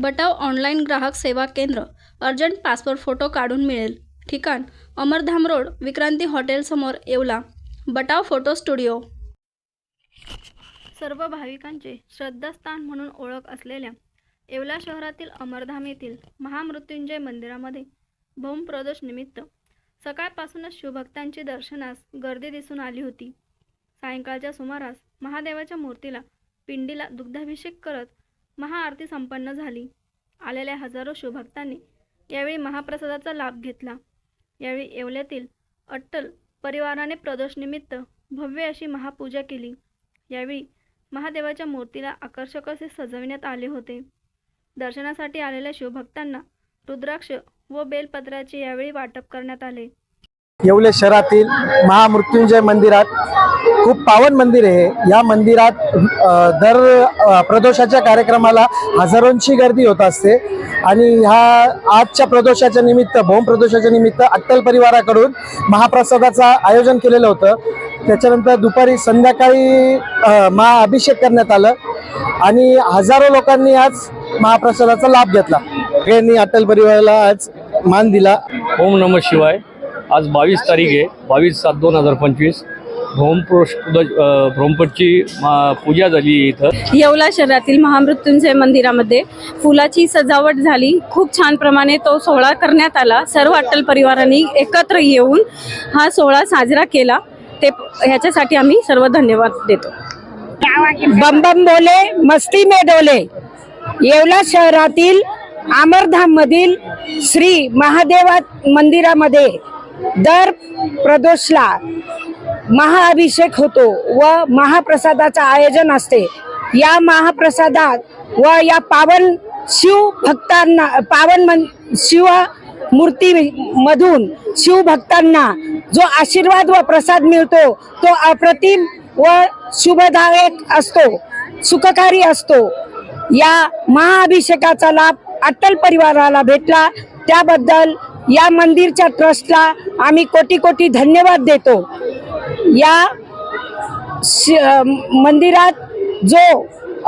बटाव online ग्राहक सेवा केंद्र अर्जंट पासपोर्ट फोटो काढून मिळेल. ठिकाण अमरधाम रोड विक्रांती हॉटेलसमोर येवला. Batav photo studio. सर्व भाविकांचे श्रद्धास्थान म्हणून ओळख असलेल्या येवला शहरातील अमरधाम येथील महामृत्युंजय मंदिरामध्ये भौमप्रदोष निमित्त सकाळपासूनच शिवभक्तांची दर्शनास गर्दी दिसून आली होती. सायंकाळच्या सुमारास महादेवाच्या मूर्तीला पिंडीला दुग्धाभिषेक करत महाआरती संपन्न झाली. आलेल्या हजारो शिवभक्तांनी यावेळी महाप्रसादाचा लाभ घेतला. यावेळी येवल्यातील अट्टल परिवाराने प्रदोषनिमित्त भव्य अशी महापूजा केली. यावेळी महादेवाच्या मूर्तीला आकर्षक असे सजविण्यात आले होते. दर्शनासाठी आलेल्या शिवभक्तांना रुद्राक्ष व बेलपत्राचे यावेळी वाटप करण्यात आले. येवले शहरातील महामृत्युंजय मंदिरात खूप पावन मंदिर आहे. या मंदिरात दर प्रदोषाच्या कार्यक्रमाला हजारोंची गर्दी होत असते. आणि ह्या आजच्या प्रदोषाच्या निमित्त भोम प्रदोषाच्या निमित्त अट्टल परिवाराकडून महाप्रसादाचं आयोजन केलेलं होतं. त्याच्यानंतर दुपारी संध्याकाळी महाअभिषेक करण्यात आलं. आणि हजारो लोकांनी आज महाप्रसादाचा लाभ घेतला. सगळ्यांनी अट्टल परिवाराला आज मान दिला. ओम नम शिवाय. आज बावीस तारीख आहे. बावीस सात दोन हजार पंचवीस. भ्रोमपटची मा- पूजा झाली इथं. येवला शहरातील महामृत्युंजय मंदिरामध्ये फुलाची सजावट झाली. खूप छान प्रमाणे तो सोहळा करण्यात आला. सर्व अट्टल परिवारांनी एकत्र येऊन हा सोहळा साजरा केला. ते ह्याच्यासाठी आम्ही सर्व धन्यवाद देतो. बम बम बोले मस्ती में डोले. येवला शहरातील आमरधाम मधील श्री महादेवा मंदिरामध्ये दर प्रदोषला महाअभिषेक होतो व महाप्रसादाचं आयोजन असते. या महाप्रसादात व या पावन शिव भक्तांना पावन मन शिव मूर्ती मधून शिव भक्तांना जो आशीर्वाद व प्रसाद मिळतो तो अप्रतिम व शुभदायक असतो सुखकारी असतो. या महाअभिषेकाचा लाभ अट्टल परिवाराला भेटला. त्याबद्दल या मंदिरच्या ट्रस्टला आम्ही कोटी कोटी धन्यवाद देतो. या श- मंदिरात जो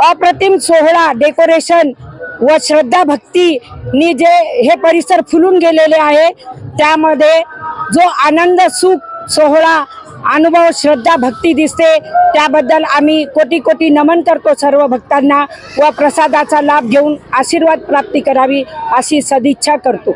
अप्रतिम सोहळा डेकोरेशन व श्रद्धा भक्तीनी जे हे परिसर फुलून गेलेले आहे त्यामध्ये जो आनंद सुख सोहळा अनुभव श्रद्धा भक्ती दिसते त्याबद्दल आम्ही कोटी कोटी नमन करतो सर्व भक्तांना व प्रसादाचा लाभ घेऊन आशीर्वाद प्राप्ती करावी अशी सदिच्छा करतो.